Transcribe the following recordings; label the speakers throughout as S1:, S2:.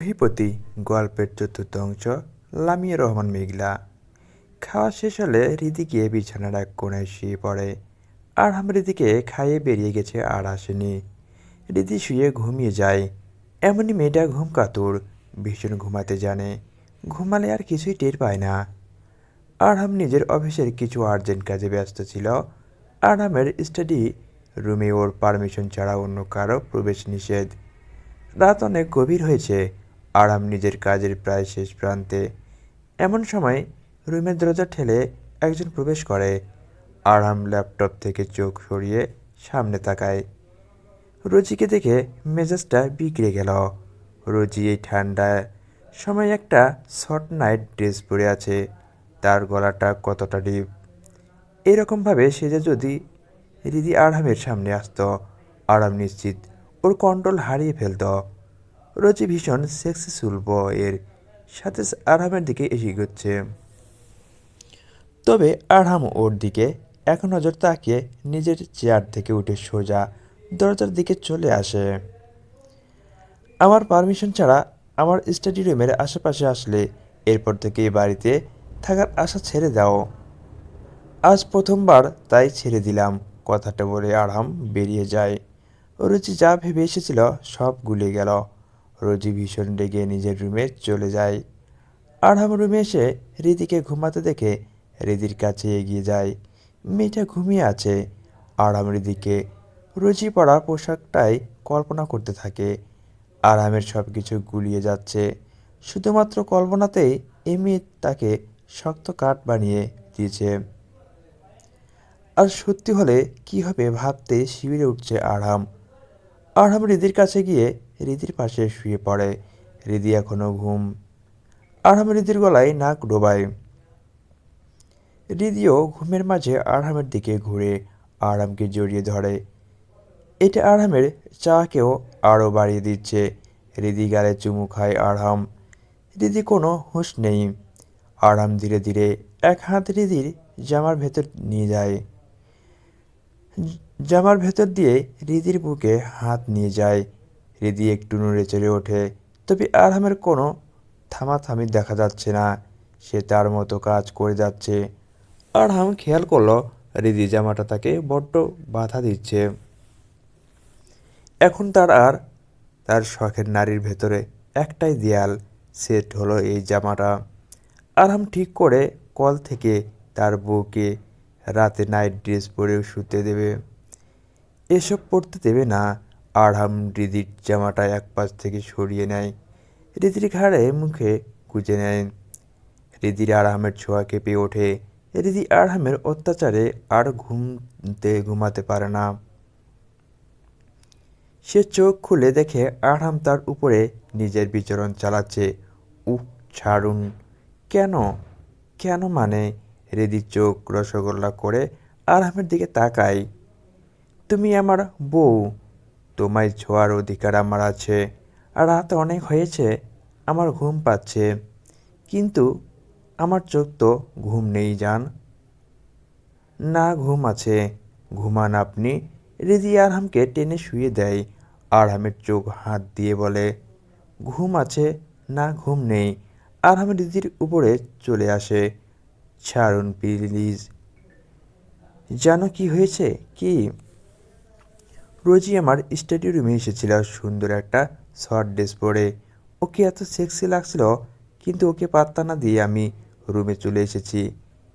S1: অধিপতি গল্পের চতুর্থ অংশ, লামিয়া রহমান মেঘলা। খাওয়া শেষ হলে গিয়ে বিছানার এক কোণে শুয়ে পড়ে। আর আম রীতিকে খাইয়ে বেরিয়ে গেছে আর আসেনি। রীতি শুয়ে ঘুমিয়ে যায়। এমনই মেয়েটা ঘুম কাতুর, ভীষণ ঘুমাতে জানে। ঘুমালে আর কিছুই টের পায় না। আরহাম নিজের অফিসের কিছু আর্জেন্ট কাজে ব্যস্ত ছিল। আরহামের স্টাডি রুমে ওর পারমিশন ছাড়া অন্য কারও প্রবেশ নিষেধ। রাত অনেক গভীর হয়েছে। আরাম নিজের কাজের প্রায় শেষ প্রান্তে। এমন সময় রুমের দরজা ঠেলে একজন প্রবেশ করে। আরাম ল্যাপটপ থেকে চোখ সরিয়ে সামনে তাকায়। রোজিকে দেখে মেজাজটা বিগড়ে গেল। রোজি এই ঠান্ডায় সময় একটা শর্ট নাইট ড্রেস পরে আছে। তার গলাটা কতটা ডিপ। এরকমভাবে সেজে যদি রিদি আরামের সামনে আসতো, আরাম নিশ্চিত ওর কন্ট্রোল হারিয়ে ফেলতো। রোজি ভীষণ সেক্সিসুল এর সাথে আরহামের দিকে এসে গচ্ছে তবে আরহাম ওর দিকে এক নজর তাকিয়ে নিজের চেয়ার থেকে উঠে সোজা দরজার দিকে চলে আসে। আমার পারমিশন ছাড়া আমার স্টাডি রুমের আশেপাশে আসলে এরপর থেকে বাড়িতে থাকার আশা ছেড়ে দাও। আজ প্রথমবার তাই ছেড়ে দিলাম, কথাটা বলে আরাম বেরিয়ে যায়। রুচি যা ভেবে এসেছিল সব গুলে গেল। রোজি ভীষণ রেগে নিজের রুমে চলে যায়। আরহাম রুমে এসে রীতিকে ঘুমাতে দেখে রিদির কাছে এগিয়ে যায়। মেয়েটা ঘুমিয়ে আছে। আরাম রিদিকে রুচি পরা পোশাকটাই কল্পনা করতে থাকে। আরামের সব কিছু গুলিয়ে যাচ্ছে। শুধুমাত্র কল্পনাতেই এই মেয়ে তাকে শক্ত কাঠ বানিয়ে দিয়েছে। আর সত্যি হলে কি হবে ভাবতে শিবিরে উঠছে আরাম আরহাম রিদির কাছে গিয়ে রিদির পাশে শুয়ে পড়ে। রিদি এখনও ঘুম। আরহাম রিদির গলায় নাক ডোবায়। রিদিও ঘুমের মাঝে আরহামের দিকে ঘুরে আরামকে জড়িয়ে ধরে। এটা আরহামের চাকেও আরও বাড়িয়ে দিচ্ছে। রিদি গালে চুমু খায় আরহাম। রিদি কোনো হুঁশ নেই। আরাম ধীরে ধীরে এক হাত রিদির জামার ভেতর নিয়ে যায়। জামার ভেতর দিয়ে রিদির বুকে হাত নিয়ে যায়। রিদি একটু নড়ে চড়ে ওঠে। তবে আরহামের কোনো থামাথামি দেখা যাচ্ছে না। সে তার মতো কাজ করে যাচ্ছে। আরহাম খেয়াল করল রিদি জামাটা তাকে বড্ড বাধা দিচ্ছে। এখন তার আর তার শখের নারীর ভেতরে একটাই দেয়াল সেট হলো এই জামাটা। আরহাম ঠিক করে কল থেকে তার বউকে রাতে নাইট ড্রেস পরে শুতে দেবে। এসব পড়তে দেবে না। আরহাম রিদির জামাটা এক পাশ থেকে সরিয়ে নেয়। রিদির ঘাড়ে মুখে গুজে নেয়। রিদির আরহামের ছোঁয়া কেঁপে ওঠে। রিদি আরহামের অত্যাচারে আর ঘুমতে ঘুমাতে পারে না। সে চোখ খুলে দেখে আরহাম তার উপরে নিজের বিচরণ চালাচ্ছে। উহ, ছাড়ুন। কেন? কেন মানে? রেদি চোখ রসগোল্লা করে আরহামের দিকে তাকাই তুমি আমার বউ। তোমায় ছোঁয়ার অধিকার আমার আছে। আর রাত অনেক হয়েছে, আমার ঘুম পাচ্ছে। কিন্তু আমার চোখ তো ঘুম নেই যান না ঘুম আছে। ঘুমান আপনি। রিদি আরহামকে টেনে শুয়ে দেয়। আরহামের চোখ হাত দিয়ে বলে, ঘুম আছে, না ঘুম নেই। আরহাম রিদির উপরে চলে আসে। ছাড়ুন প্লিজ। জানো কি হয়েছে? কি? রোজই আমার স্টাডি রুমে এসেছিল সুন্দর একটা শর্ট ড্রেস পরে। ওকে এত সেক্সি লাগছিল, কিন্তু ওকে পাত্তা না দিয়ে আমি রুমে চলে এসেছি।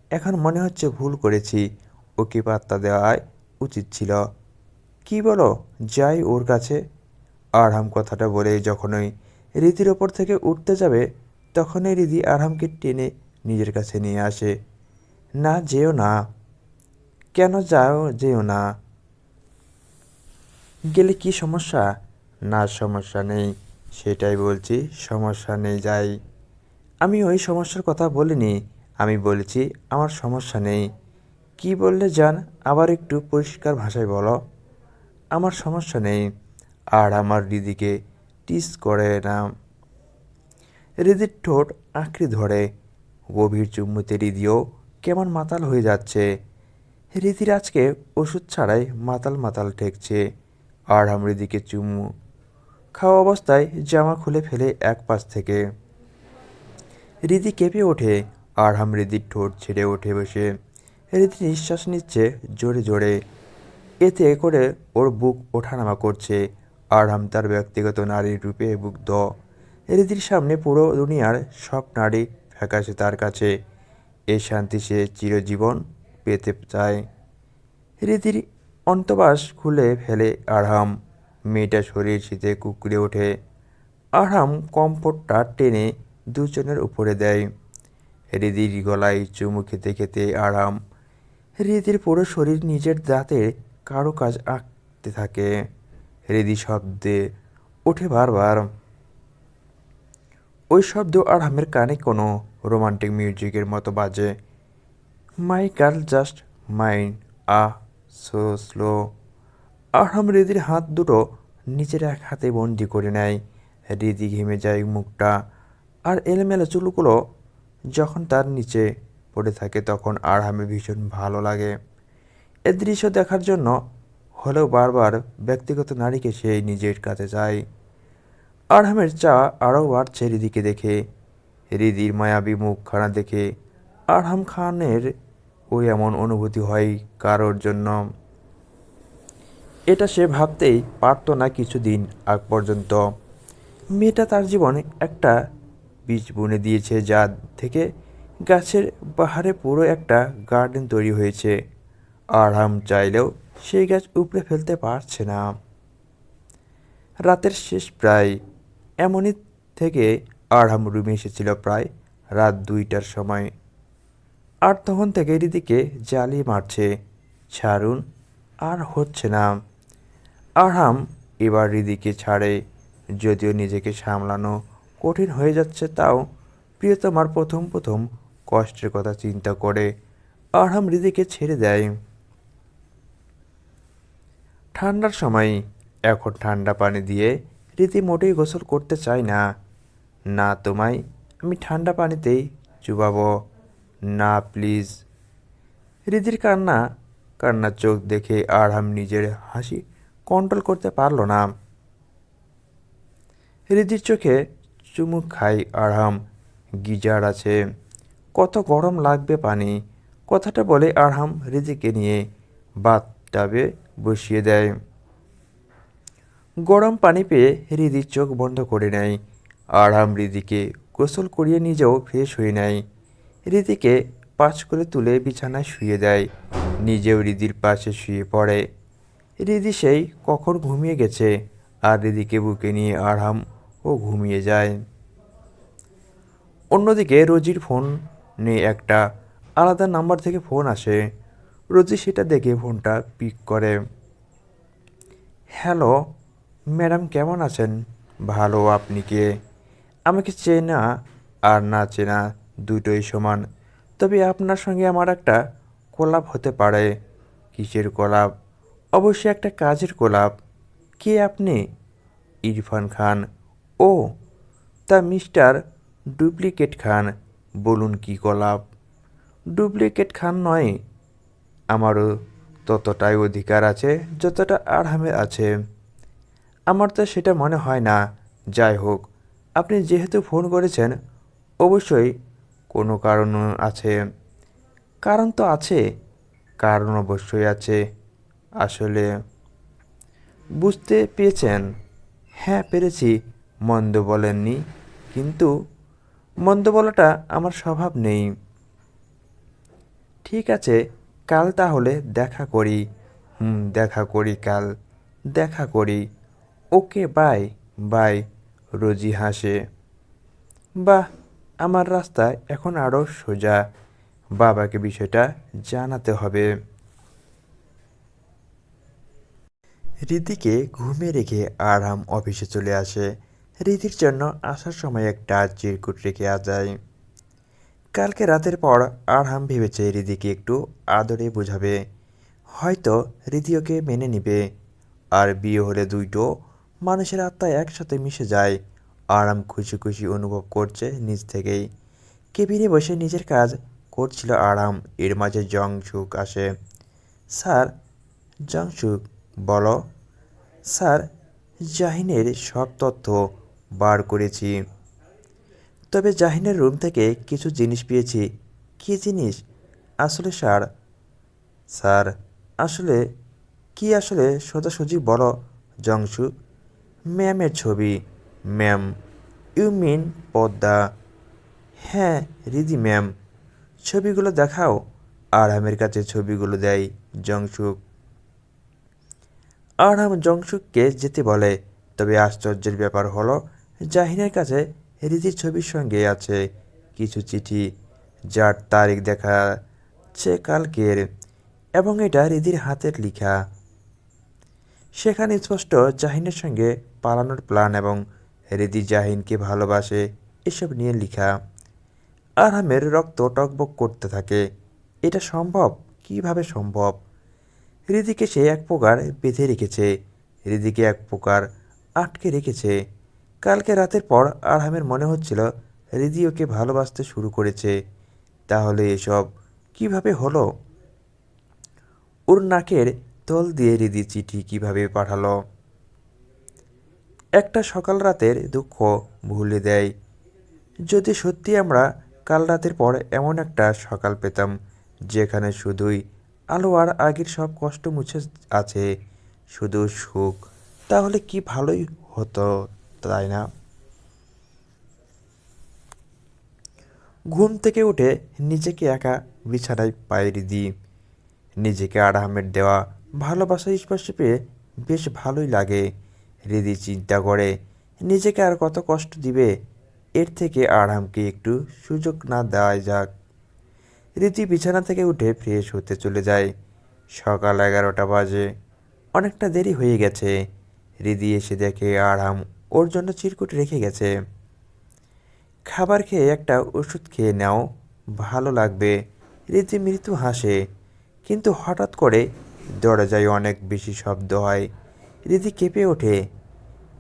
S1: এখন মনে হচ্ছে ভুল করেছি, ওকে পাত্তা দেওয়াই উচিত ছিল। কি বলো, যাই ওর কাছে। আরহাম কথাটা বলে যখনই রীতির ওপর থেকে উঠতে যাবে, তখনই রিদি আরহামকে টেনে নিজের কাছে নিয়ে আসে। না, যেও না। কেন যাও, যেও না? গেলে কি সমস্যা? না, সমস্যা নেই। সেটাই বলছি, সমস্যা নেই যাই। আমি ওই সমস্যার কথা বলিনি। আমি বলেছি, আমার সমস্যা নেই। কি বললে যান আবার একটু পরিষ্কার ভাষায় বলো। আমার সমস্যা নেই। আর আমার দিদিকে টিস করে না। রিদির ঠোঁট আঁকড়ে ধরে। গভীর চুম্বুতে রিদিও কেমন মাতাল হয়ে যাচ্ছে। রিদির আজকে ওষুধ ছাড়াই মাতাল মাতাল ঠেকছে। আর রিদিকে চুমু। খাওয়া অবস্থায় জামা খুলে ফেলে এক পাশ থেকে। রিদি কেঁপে ওঠে আরহাম রিদির ঠোঁট ছেড়ে ওঠে বসে। রিদি নিঃশ্বাস নিচ্ছে জোরে জোরে। এতে করে ওর বুক ওঠানামা করছে আরহাম তার ব্যক্তিগত নারীর রূপে বুক দ রিদির সামনে পুরো দুনিয়ার সব নারী ফ্যাকাশে তার কাছে। এই শান্তি সে চিরজীবন পেতে চায়। রীতির অন্তবাস খুলে ফেলে আরহাম। মেয়েটা শরীর শীতে কুকুরে ওঠে। আরহাম কম্পটটা টেনে দুজনের উপরে দেয়। হৃদির গলায় চুমু খেতে খেতে আরাম হৃদির পুরো শরীর নিজের দাঁতে কারও কাজ আঁকতে থাকে। হৃদি শব্দে ওঠে বারবার। ওই শব্দ আরহামের কানে কোনো রোমান্টিক মিউজিকের মতো বাজে। My girl, just mind a so slow. Arham রিদির হাত দুটো নিচের এক হাতে বন্দি করে নেয়। রিদি ঘেমে যায় মুখটা আর এলোমেলো চুলগুলো যখন তার নিচে পড়ে থাকে তখন আরহামে ভীষণ ভালো লাগে। এ দৃশ্য দেখার জন্য হলেও বারবার ব্যক্তিগত নারীকে সে নিজের কাছে যায়। আরহামের চা আরও বাড়ছে রিদিকে দেখে। রিদির মায়াবী মুখখানা দেখে আরহাম খানের ওই এমন অনুভূতি হয় কারোর জন্য। এটা সে ভাবতেই পারতো না কিছুদিন আগ পর্যন্ত। মেয়েটা তার জীবনে একটা বীজ বুনে দিয়েছে যা থেকে গাছের বাহারে পুরো একটা গার্ডেন তৈরি হয়েছে। আরহাম চাইলেও সেই গাছ উপড়ে ফেলতে পারছে না। রাতের শেষ প্রায়, এমনই থেকে আরহাম রুমে এসেছিল প্রায় রাত দুইটার সময়। আর তখন থেকে রিদিকে জ্বালিয়ে মারছে। ছাড়ুন, আর হচ্ছে না। আরহাম এবার রিদিকে ছাড়ে, যদিও নিজেকে সামলানো কঠিন হয়ে যাচ্ছে তাও। প্রিয়তমার প্রথম প্রথম কষ্টের কথা চিন্তা করে আরহাম রিদিকে ছেড়ে দেয়। ঠান্ডার সময় এখন ঠান্ডা পানি দিয়ে রীতি মোটেই গোসল করতে চায় না। না তোমায়, আমি ঠান্ডা পানিতেই চুবাবো। না, প্লিজ। রিদির কান্না, কান্নার চোখ দেখে আরহাম নিজের হাসি কন্ট্রোল করতে পারল না। রিদির চোখে চুমুক খাই আরহাম। গিজার আছে। কত গরম লাগবে পানি। কথাটা বলে আরহাম রিদিকে নিয়ে বাথটাবে বসিয়ে দেয়। গরম পানি পেয়ে রিদির চোখ বন্ধ করে নেয়। আরহাম রিদিকে গোসল করিয়ে নিজেও ফ্রেশ হয়ে নেয়। রিদিকে পাঁচ করে তুলে বিছানায় শুয়ে দেয় নিজেও রিদির পাশে শুয়ে পড়ে। রিদি সেই কখন ঘুমিয়ে গেছে? আর রিদিকে বুকে নিয়ে আরহাম ও ঘুমিয়ে যায়। অন্যদিকে রোজির ফোনে একটা আলাদা নাম্বার থেকে ফোন আসে। রোজি সেটা দেখে ফোনটা পিক করে। হ্যালো, ম্যাডাম কেমন আছেন? ভালো, আপনি কে? আমাকে চেনা আর না চেনা দুটোই সমান। তবে আপনার সঙ্গে আমার একটা কোলাপ হতে পারে। কিসের কোলাপ? অবশ্যই একটা কাজের কোলাপ। কে আপনি? ইরফান খান। ও, তা মিস্টার ডুপ্লিকেট খান। বলুন কি কলাপ? ডুপ্লিকেট খান নয়। আমারও ততটাই অধিকার আছে, যতটা আরহামে আছে। আমার তো সেটা মনে হয় না। যাই হোক, আপনি যেহেতু ফোন করেছেন, অবশ্যই কোনো কারণ আছে? কারণ তো আছে। কারণ অবশ্যই আছে। আসলে বুঝতে পেরেছেন? হ্যাঁ পেরেছি। মন্দ বলেননি। কিন্তু মন্দ বলাটা আমার স্বভাব নেই। ঠিক আছে, কাল তাহলে দেখা করি। হুম, দেখা করি কাল। দেখা করি। ওকে, বাই। বাই। রোজি হাসে। বাহ! আমার রাস্তা এখন আরও সোজা বাবাকে বিষয়টা জানাতে হবে। রীতিকে ঘুমিয়ে রেখে আরাম অফিসে চলে আসে। রীতির জন্য আসার সময় একটা চিরকুট রেখে যায়। কালকে রাতের পর আরহাম ভেবেছে রিদিকে একটু আদরে বোঝাবে। হয়তো রিদি ওকে মেনে নিবে। আর বিয়ে হলে দুইটো মানুষের আত্মা একসাথে মিশে যায়। আরাম, খুশি খুশি অনুভব করছে নিজ থেকেই। কেবিনে বসে নিজের কাজ করছিল আরাম। এর মাঝে জংসুক আসে। স্যার জংসুক বলো। স্যার, জাহিনের সব তথ্য বার করেছি। তবে জাহিনের রুম থেকে কিছু জিনিস পেয়েছি। কী জিনিস? আসলে স্যার। স্যার, আসলে, কি আসলে? সোজাসুজি বলো জংশু ম্যামের ছবি। ম্যাম। You mean Padma? হ্যাঁ রিদি ম্যাম। ছবিগুলো দেখাও। আরহামের কাছে ছবিগুলো দেয় জংশুক। আরহাম জংশুককে যেতে বলে, তবে আশ্চর্যের ব্যাপার হলো, জাহিনের কাছে রিদির ছবির সঙ্গে আছে কিছু চিঠি, যার তারিখ দেখা দেখাচ্ছে কালকের, এবং এটা রিদির হাতের লিখা। সেখানে স্পষ্ট জাহিনের সঙ্গে পালানোর প্ল্যান এবং রিদি জাহিনকে ভালোবাসে এসব নিয়ে লেখা। আরহামের রক্ত টকবক করতে থাকে। এটা সম্ভব? কীভাবে সম্ভব? হৃদিকে সে এক প্রকার বেঁধে রেখেছে। হৃদিকে এক প্রকার আটকে রেখেছে। কালকে রাতের পর আরহামের মনে হচ্ছিল হৃদি ওকে ভালোবাসতে শুরু করেছে। তাহলে এসব কীভাবে হলো? ওর নাকের তল দিয়ে হৃদি চিঠি কীভাবে পাঠালো? একটা সকাল রাতের দুঃখ ভুলে দেয়। যদি সত্যি আমরা কাল রাতের পর এমন একটা সকাল পেতাম, যেখানে শুধুই আলো আর আগের সব কষ্ট মুছে আছে, শুধু সুখ, তাহলে কি ভালোই হতো, তাই না? ঘুম থেকে উঠে নিজেকে একা বিছানায় পায়ের দিই নিজেকে আরামের দেওয়া ভালোবাসা স্পর্শ পেয়ে বেশ ভালোই লাগে। রিদি চিন্তা করে, নিজেকে আর কত কষ্ট দিবে? এর থেকে আরামকে একটু সুযোগ না দেওয়া যাক। রীতি বিছানা থেকে উঠে ফ্রেশ হতে চলে যায়। সকাল এগারোটা বাজে। অনেকটা দেরি হয়ে গেছে। রিদি এসে দেখে আরাম ওর জন্য চিরকুট রেখে গেছে। খাবার খেয়ে একটা ওষুধ খেয়ে নাও, ভালো লাগবে। রীতি মৃত্যু হাসে। কিন্তু হঠাৎ করে দরজায় অনেক বেশি শব্দ হয়। রীতি কেঁপে ওঠে।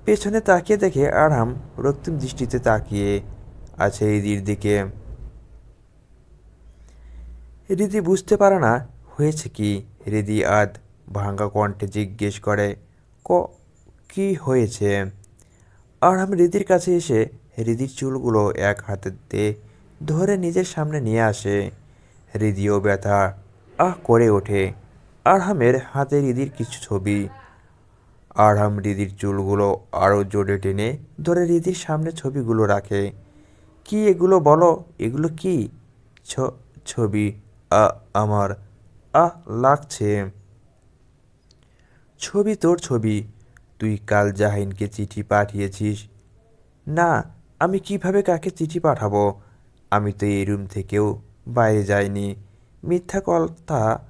S1: পেছনে তাকিয়ে দেখে আরাম রক্তিম দৃষ্টিতে তাকিয়ে আছে রিদির দিকে। রিদি বুঝতে পারে না, হয়েছে কি? রিদি আদ ভাঙ্গা কণ্ঠে জিজ্ঞেস করে, ক, কি হয়েছে? আরাম রিদির কাছে এসে রিদির চুলগুলো এক হাতে দিয়ে ধরে নিজের সামনে নিয়ে আসে। রিদিও ব্যথা, আহ, করে ওঠে। আরহামের হাতে রিদির কিছু ছবি আরহাম রিদির চুলগুলো আরও জোরে টেনে ধরে রিদির সামনে ছবিগুলো রাখে। কি এগুলো বলো? এগুলো কি? ছবি আমার। আহ, লাগছে। ছবি তোর ছবি। তুই কাল জাহিনকে চিঠি পাঠিয়েছিস? না, আমি কীভাবে কাকে চিঠি পাঠাবো? আমি তো এই রুম থেকেও বাইরে যাইনি। মিথ্যা কথা।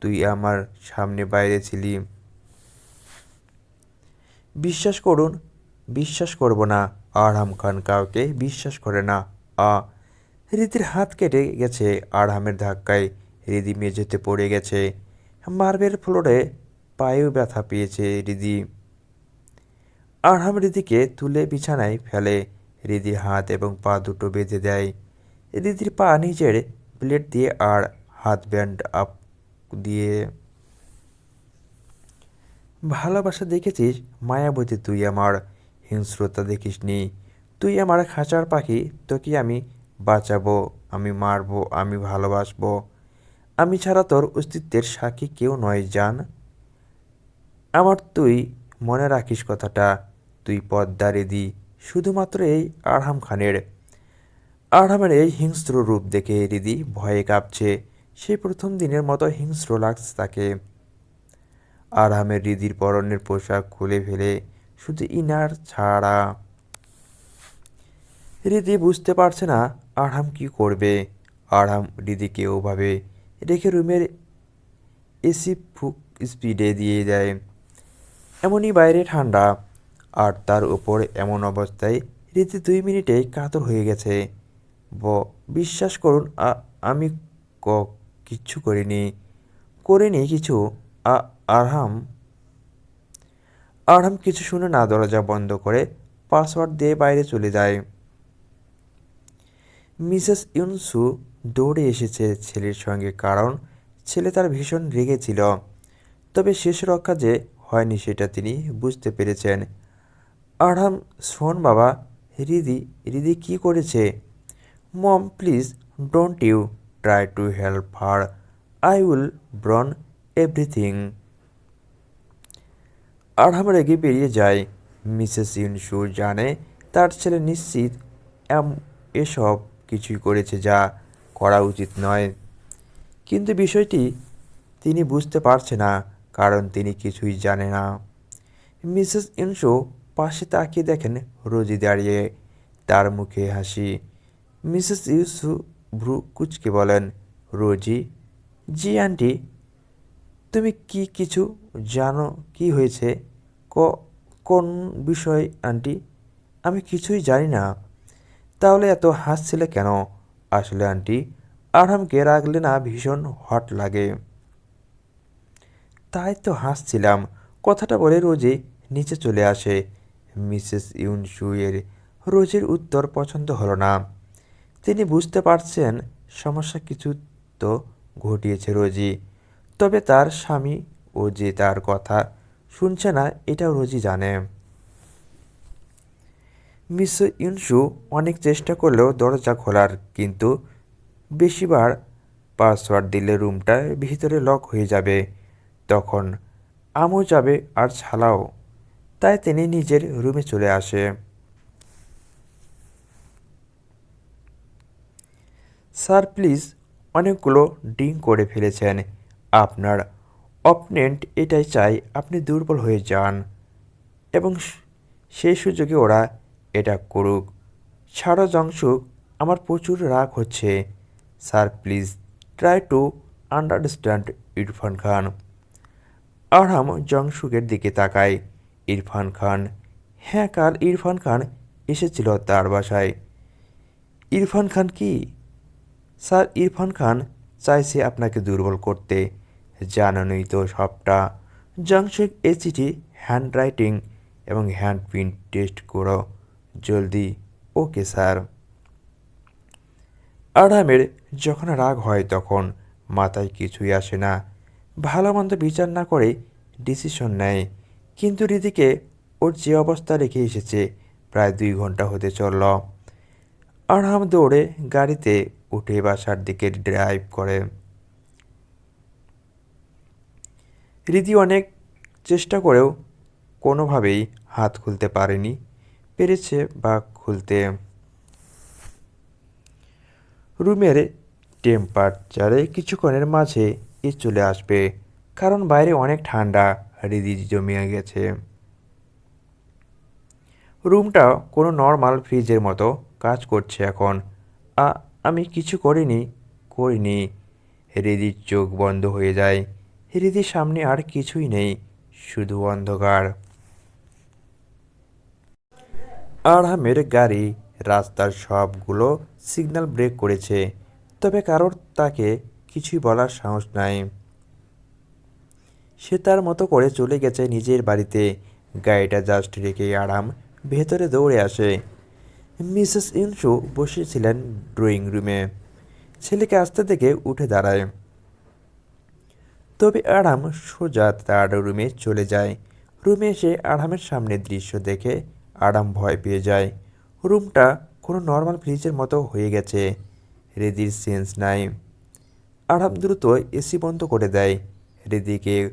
S1: তুই আমার সামনে বাইরে ছিলি। বিশ্বাস করুন, বিশ্বাস করব না। আরহাম খান কাউকে বিশ্বাস করে না। আ রিদির হাত কেটে গেছে আরহামের ধাক্কায়। রিদি মেঝেতে পড়ে গেছে। মার্বেল ফ্লোরে পায়েও ব্যথা পেয়েছে রিদি আরহাম রিদিকে তুলে বিছানায় ফেলে। রিদি হাত এবং পা দুটো বেঁধে দেয়। রিদির পা নিজের প্লেট দিয়ে আর হাত ব্যান্ড আপ দিয়ে ভালোবাসা দেখেছিস? মায়াবতী, তুই আমার হিংস্রতা দেখিসনি। তুই আমার খাঁচার পাখি, তোকে আমি বাঁচাবো, আমি মারবো, আমি ভালোবাসবো। আমি ছাড়া তোর অস্তিত্বের সাক্ষী কেউ নয়, জান। আমার তুই মনে রাখিস কথাটা, তুই পদ্মা রেদি, শুধুমাত্র এই আরহাম খানের। আরহামের এই হিংস্র রূপ দেখে রিদি ভয়ে কাঁপছে। সেই প্রথম দিনের মতো হিংস্র লাগছে তাকে। আরহামের রিদির পরনের পোশাক খুলে ফেলে শুধু ইনার ছাড়া। রিদি বুঝতে পারছে না আরহাম কি করবে। আরহাম রিদিকে ওভাবে রেখে রুমের এসি ফুক স্পিডে দিয়ে দেয়। এমনই বাইরে ঠান্ডা, আর তার উপর এমন অবস্থায় রীতি দুই মিনিটে কাতর হয়ে গেছে। ব, বিশ্বাস করুন আমি ক কিচ্ছু করিনি। করিনি কিছু আরহাম আরহাম কিছু শুনে না দরজা বন্ধ করে পাসওয়ার্ড দিয়ে বাইরে চলে যায়। মিসেস ইউনসু দৌড়ে এসেছে ছেলের সঙ্গে কারণ ছেলে তার ভীষণ রেগেছিল তবে শেষ রক্ষা যে হয়নি সেটা তিনি বুঝতে পেরেছেন। আরহাম, শোন বাবা, রিদি রিদি কি করেছে? Mom, please don't you try to help her, I will burn everything. Arham রেগে বেরিয়ে যায় মিসেস ইউনসু জানে তার ছেলে নিশ্চিত এম- এসব কিছুই করেছে যা করা উচিত নয়। কিন্তু বিষয়টি তিনি বুঝতে পারছে না, কারণ তিনি কিছুই জানে না। মিসেস ইনশো পাশে তাকিয়ে দেখেন রোজি দাঁড়িয়ে তার মুখে হাসি। মিসেস ইউসু ভ্রু কুচকে বলেন, রোজি, জি আন্টি তুমি কি কিছু জানো কি হয়েছে? ক, কোন বিষয়, আন্টি? আমি কিছুই জানি না। তাহলে এত হাসছিলে কেন? আসলে, আন্টি, আরহামকে রাখলে না ভীষণ হট লাগে। তাই তো হাসছিলাম। কথাটা বলে রোজে নিচে চলে আসে। মিসেস ইউনসুয়ের রোজের উত্তর পছন্দ হলো না। তিনি বুঝতে পারছেন সমস্যা কিছু তো ঘটিয়েছে রোজি তবে তার স্বামী ও যে তার কথা শুনছে না, এটাও রোজি জানে। মিস ইউনসু অনেক চেষ্টা করলেও দরজা খোলার, কিন্তু বেশিবার পাসওয়ার্ড দিলে রুমটা ভিতরে লক হয়ে যাবে। তখন আমও যাবে আর ছালাও। তাই তিনি নিজের রুমে চলে আসে। স্যার, প্লিজ, অনেকগুলো ডিং করে ফেলেছেন। আপনার অপনেন্ট এটাই চাই আপনি দুর্বল হয়ে যান এবং সেই সুযোগে ওরা এটা করুক। ছাড়ো জংশুক আমার প্রচুর রাগ হচ্ছে। Sir, please try to understand Irfan Khan. Arham জংশুকের দিকে তাকায়। ইরফান খান হ্যাঁ কাল ইরফান খান এসেছিল তার বাসায়। ইরফান খান কি? স্যার, ইরফান খান চাইছে আপনাকে দুর্বল করতে। জানানোই তো সবটা। জংশুক এ চিঠি হ্যান্ড রাইটিং এবং হ্যান্ড প্রিন্ট টেস্ট করো। জলদি। Okay, sir. আরামের যখন রাগ হয় তখন মাথায় কিছুই আসে না। ভালো মন্দ বিচার না করে ডিসিশন নেয়। কিন্তু রীতিকে ওর যে অবস্থা রেখে এসেছে প্রায় দুই ঘণ্টা হতে চলল। আরহাম দৌড়ে গাড়িতে উঠে বাসার দিকে ড্রাইভ করে। রীতি অনেক চেষ্টা করেও কোনোভাবেই হাত খুলতে পারেনি, পেরেছে বা খুলতে রুমের টেম্পারেচারে কিছুক্ষণের মাঝে এ চলে আসবে, কারণ বাইরে অনেক ঠান্ডা হৃদি জমিয়ে গেছে। রুমটা কোনো নর্মাল ফ্রিজের মতো কাজ করছে এখন। আমি কিছু করিনি করিনি হৃদির চোখ বন্ধ হয়ে যায়। হৃদির সামনে আর কিছুই নেই, শুধু অন্ধকার। আরহামের গাড়ি, রাস্তার সবগুলো সিগন্যাল ব্রেক করেছে, তবে কারোর তাকে কিছুই বলার সাহস নাই। সে তার মতো করে চলে গেছে নিজের বাড়িতে। গাড়িটা জাস্ট রেখে আরাম ভেতরে দৌড়ে আসে। মিসেস ইনসু বসেছিলেন ড্রয়িং রুমে ছেলেকে আসতে দেখে উঠে দাঁড়ায়। তবে আরাম সোজা তার রুমে চলে যায়। রুমে এসে আরামের সামনে দৃশ্য দেখে আরাম ভয় পেয়ে যায়। রুমটা কোনো নর্মাল ফ্রিজের মতো হয়ে গেছে। রেদির সেন্স নাই। আরাম দ্রুত এসি বন্ধ করে দেয়। রেদিকে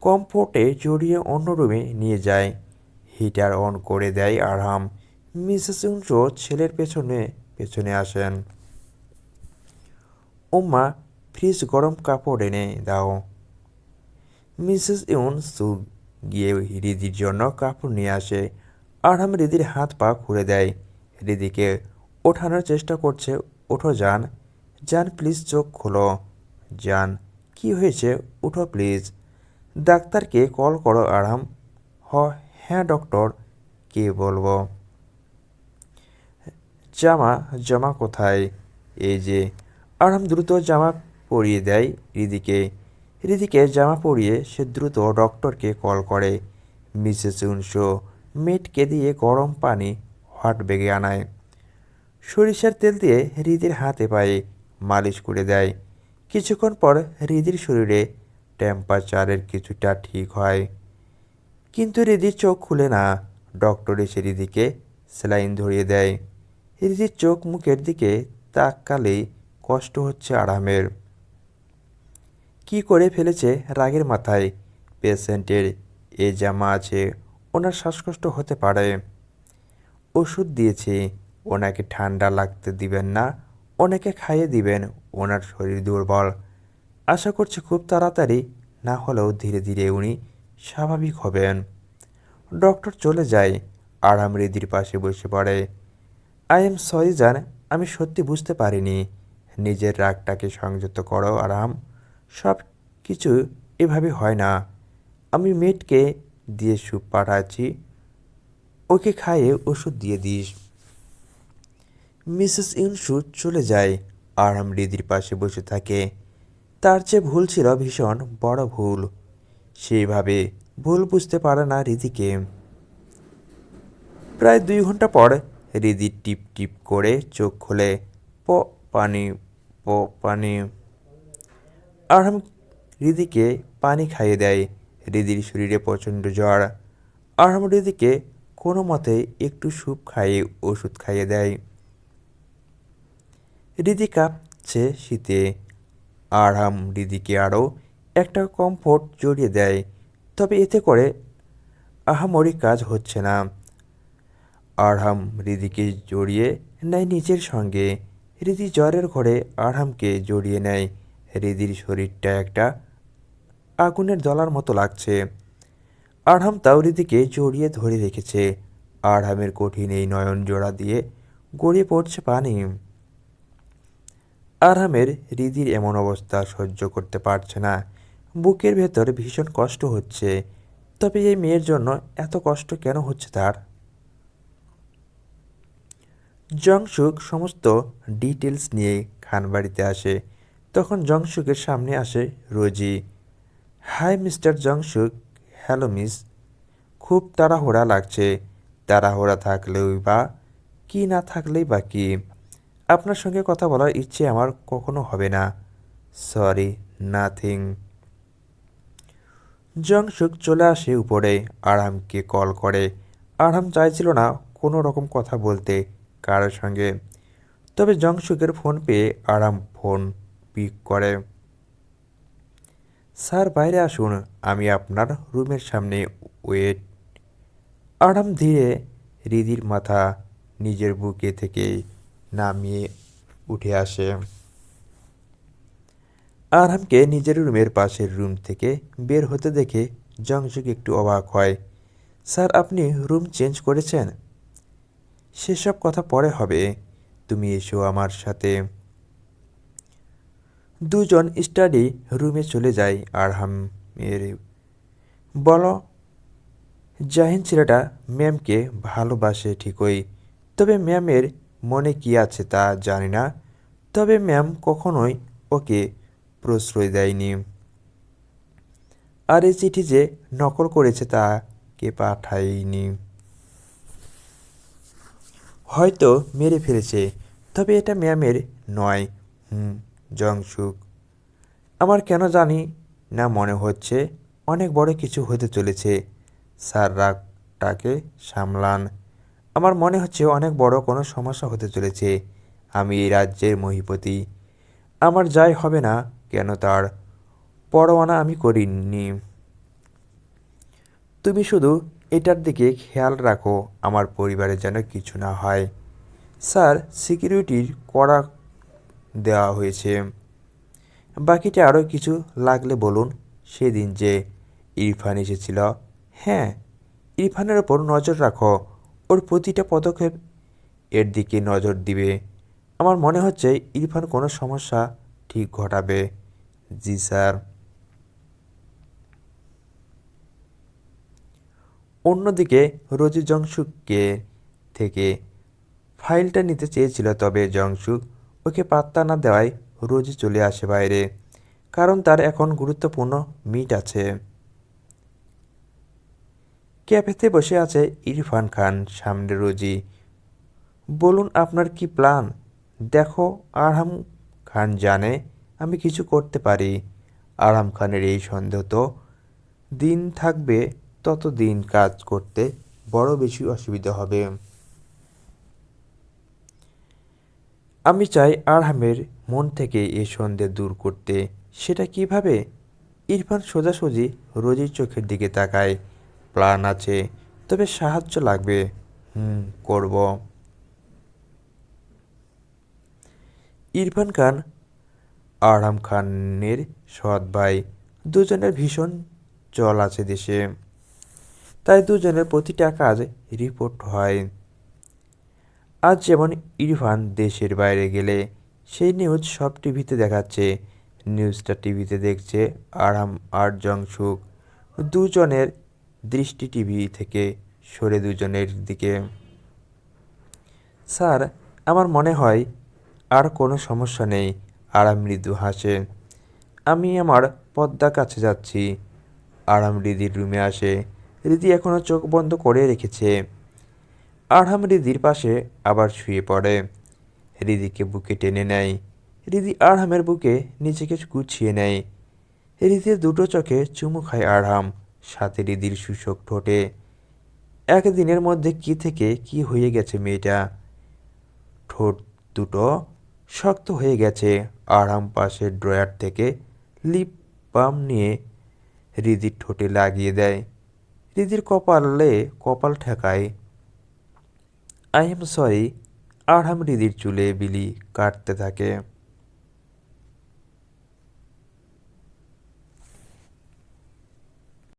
S1: কমফোর্টে জড়িয়ে অন্য রুমে নিয়ে যায়। হিটার অন করে দেয় আরহাম মিসেস উনসো ছেলের পেছনে পেছনে আসেন। উম্মা ফ্রিজ গরম কাপড় এনে দাও। মিসেস ইউন সু গিয়ে রিদির জন্য কাপড় নিয়ে আসে। আরহাম রিদির হাত পা খুলে দেয়। রিদিকে ওঠানোর চেষ্টা করছে। ওঠো যান যান প্লিজ চোখ খোলো। যান কি হয়েছে? উঠো প্লিজ ডাক্তারকে কল করো আরাম হ হ্যাঁ ডক্টর। কে বলব? জামা জামা কোথায়? এই যে আরাম দ্রুত জামা পরিয়ে দেয় রিদিকে। রিদিকে জামা পরিয়ে সে দ্রুত ডক্টরকে কল করে। মিসেস উনশো মেটকে দিয়ে গরম পানি হট বেগে আনায়। সরিষার তেল দিয়ে হৃদির হাতে পায়ে মালিশ করে দেয়। কিছুক্ষণ পর হৃদির শরীরে টেম্পারেচারের কিছুটা ঠিক হয়। কিন্তু রিদির চোখ খুলে না। ডক্টর এসে রিদিকে স্যালাইন ধরিয়ে দেয়। রিদির চোখ মুখের দিকে তাকালেই কষ্ট হচ্ছে আরামের। কি করে ফেলেছে রাগের মাথায়? পেশেন্টের এ জামা আছে, ওনার শ্বাসকষ্ট হতে পারে। ওষুধ দিয়েছি, ওনাকে ঠান্ডা লাগতে দিবেন না, ওনাকে খাইয়ে দিবেন, ওনার শরীর দুর্বল। আশা করছি খুব তাড়াতাড়ি, না হলেও ধীরে ধীরে উনি স্বাভাবিক হবেন। ডক্টর চলে যায়, আরাম রিদির পাশে বসে পড়ে। আই এম সরি, জান, আমি সত্যি বুঝতে পারিনি। নিজের রাগটাকে সংযত করো, আরাম। সব কিছু এভাবে হয় না। আমি মেয়েটকে দিয়ে স্যুপ পাঠাচ্ছি। ওকে খাইয়ে ওষুধ দিয়ে দিস। মিসেস ইনসু চলে যায় আরাম রিদির পাশে বসে থাকে। তার যে ভুল ছিল ভীষণ বড় ভুল। সেইভাবে ভুল বুঝতে পারে না রিদিকে প্রায় দুই ঘণ্টা পর রিদি টিপ টিপ করে চোখ খোলে প পানি প পানি আরাম রিদিকে পানি খাইয়ে দেয়। রিদির শরীরে প্রচণ্ড জ্বর। আরাম রিদিকে কোনো মতে একটু স্যুপ খাইয়ে ওষুধ খাইয়ে দেয়। রিদি কাঁপছে শীতে। আরাম রিদিকে আরও একটা কমফোর্ট জড়িয়ে দেয়। তবে এতে করে আহামরি কাজ হচ্ছে না। আরহাম রিদিকে জড়িয়ে নেয় নিজের সঙ্গে। রিদি জ্বরের ঘরে আরহামকে জড়িয়ে নেয়। রিদির শরীরটা একটা আগুনের দলার মতো লাগছে। আরহাম তাও রিদিকে জড়িয়ে ধরে রেখেছে। আরহামের কঠিন এই নয়ন জোড়া দিয়ে গড়িয়ে পড়ছে পানি। আরহামের রিদির এমন অবস্থা সহ্য করতে পারছে না। বুকের ভেতর ভীষণ কষ্ট হচ্ছে। তবে এই মেয়ের জন্য এত কষ্ট কেন হচ্ছে তার? জংশুক সমস্ত ডিটেলস নিয়ে খানবাড়িতে আসে। তখন জংশুকের সামনে আসে Rosie. Hi, mister Jongshuk. Hello, miss. খুব তাড়াহুড়া লাগছে। তাড়াহুড়া থাকলেও বা কি, না থাকলেই বা কি? আপনার সঙ্গে কথা বলার ইচ্ছে আমার কখনো হবে না। Sorry, nothing. জংশুক চলে আসে উপরে। আরামকে কল করে। আরাম চাইছিল না কোনো রকম কথা বলতে কারোর সঙ্গে। তবে জংশুকের ফোন পেয়ে আরাম ফোন পিক করে। স্যার, বাইরে আসুন, আমি আপনার রুমের সামনে ওয়েট আরাম ধীরে রিদির মাথা নিজের বুকে থেকে নামিয়ে উঠে আসে। আরামকে নিজের রুমের পাশের রুম থেকে বের হতে দেখে জংশুক একটু অবাক হয়। স্যার, আপনি রুম চেঞ্জ করেছেন? সেসব কথা পরে হবে। তুমি এসো আমার সাথে। দুজন স্টাডি রুমে চলে যায় আরহামের বলো, জাহিন ছেলেটা ম্যামকে ভালোবাসে ঠিকই, তবে ম্যামের মনে কি আছে তা জানি না, তবে ম্যাম কখনোই ওকে প্রশ্রয় দেয়নি। আর এই চিঠি যে নকল করেছে তা কে পাঠায়নি। হয়তো মেরে ফেলেছে, তবে এটা ম্যামের নয়, হুম। জংসুক আমার কেন জানি না মনে হচ্ছে অনেক বড় কিছু হতে চলেছে। স্যার রাগটাকে সামলান। আমার মনে হচ্ছে অনেক বড় কোনো সমস্যা হতে চলেছে। আমি এই রাজ্যের মহিপতি। আমার যাই হবে না কেন তার? পরোয়ানা আমি করিনি। তুমি শুধু এটার দিকে খেয়াল রাখো, আমার পরিবারের যেন কিছু না হয়। স্যার, সিকিউরিটির কড়া দেওয়া হয়েছে। বাকিটা আরও কিছু লাগলে বলুন। সেদিন যে ইরফান এসেছিল। হ্যাঁ ইরফানের ওপর নজর রাখো। ওর প্রতিটা পদক্ষেপ এর দিকে নজর দিবে। আমার মনে হচ্ছে ইরফান কোনো সমস্যা ঠিক ঘটাবে। জি, স্যার। অন্যদিকে রোজি জংশুককে থেকে ফাইলটা নিতে চেয়েছিল, তবে জংশুক ওকে পাত্তা না দেওয়ায় রোজি চলে আসে বাইরে, কারণ তার এখন গুরুত্বপূর্ণ মিট আছে। ক্যাফেতে বসে আছে ইরফান খান, সামনে রোজি বলুন, আপনার কি প্ল্যান দেখো, আরহাম খান জানে, আমি কিছু করতে পারি। আরহাম খানের এই সন্দেহ তো দিন থাকবে তত দিন কাজ করতে বড় বেশি অসুবিধা হবে। আমি চাই আরহামের মন থেকে এই সন্দেহ দূর করতে। সেটা কীভাবে? ইরফান সোজাসুজি রোজির চোখের দিকে তাকায়। প্ল্যান আছে, তবে সাহায্য লাগবে। হুম, করব। ইরফান খান, আরহাম খানের সৎ ভাই, দুজনের ভীষণ চল আছে দেশে। তাই দুজনের প্রতিটা কাজ রিপোর্ট হয়। আজ যেমন ইরফান দেশের বাইরে গেলে, সেই নিউজ সব টিভিতে দেখাচ্ছে। নিউজটা টিভিতে দেখছে আরাম আর জংসুক দুজনের দৃষ্টি টিভি থেকে সরে দুজনের দিকে। স্যার, আমার মনে হয় আর কোনো সমস্যা নেই, আরাম মৃদু হাসে। আমি আমার পদ্মা কাছে যাচ্ছি। আরাম রিদির রুমে আসে। রিদি এখনও চোখ বন্ধ করে রেখেছে। আরহাম রিদির পাশে আবার শুয়ে পড়ে। রিদিকে বুকে টেনে নেয়। রিদি আরহামের বুকে নিজেকে গুছিয়ে নেয়। রিদির দুটো চোখে চুমু খায় আরহাম, সাথে রিদির শুষ্ক ঠোঁটে। একদিনের মধ্যে কি থেকে কি হয়ে গেছে মেয়েটা? ঠোঁট দুটো শক্ত হয়ে গেছে। আরহাম পাশের ড্রয়ার থেকে লিপ বাম নিয়ে রিদির ঠোঁটে লাগিয়ে দেয়। রিদির কপালে কপাল ঠেকায়। আই এম সরি আরহাম রিদির চুলে বিলি কাটতে থাকে।